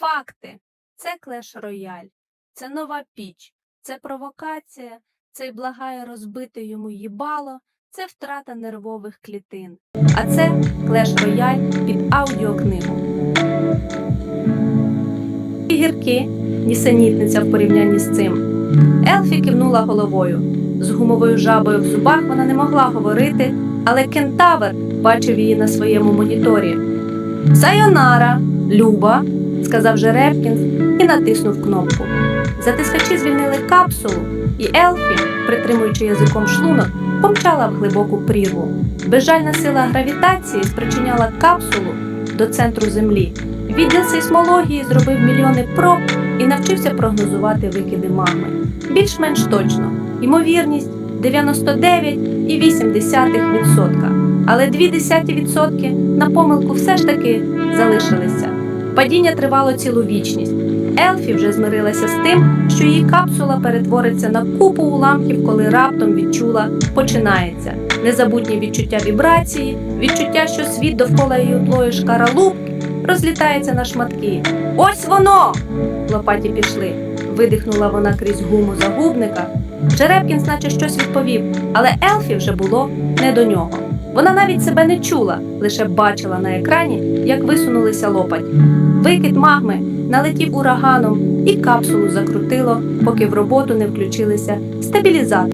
Факти це клеш рояль, це нова піч, це провокація, це благає розбити йому їбало, це втрата нервових клітин. А це клеш рояль під аудіокнигу. І гірки, нісенітниця в порівнянні з цим. Елфі кивнула головою. З гумовою жабою в зубах вона не могла говорити, але кентавр бачив її на своєму моніторі. Сайонара, Люба, сказав Жеребкінс і натиснув кнопку. Затискачі звільнили капсулу, і Елфі, притримуючи язиком шлунок, помчала в глибоку прірву. Безжальна сила гравітації спричиняла капсулу до центру Землі. Відділ сейсмології зробив мільйони проб і навчився прогнозувати викиди магми. Більш-менш точно. Ймовірність 99,8%. Але 0,2% на помилку все ж таки залишилися. Падіння тривало цілу вічність. Елфі вже змирилася з тим, що її капсула перетвориться на купу уламків, коли раптом відчула починається незабутнє відчуття вібрації, відчуття, що світ довкола її утлої шкаралупки розлітається на шматки. Ось воно! Лопаті пішли. Видихнула вона крізь гуму загубника. Жеребкінс наче щось відповів, але Елфі вже було не до нього. Вона навіть себе не чула, лише бачила на екрані, як висунулися лопать. Викид магми налетів ураганом і капсулу закрутило, поки в роботу не включилися стабілізатори.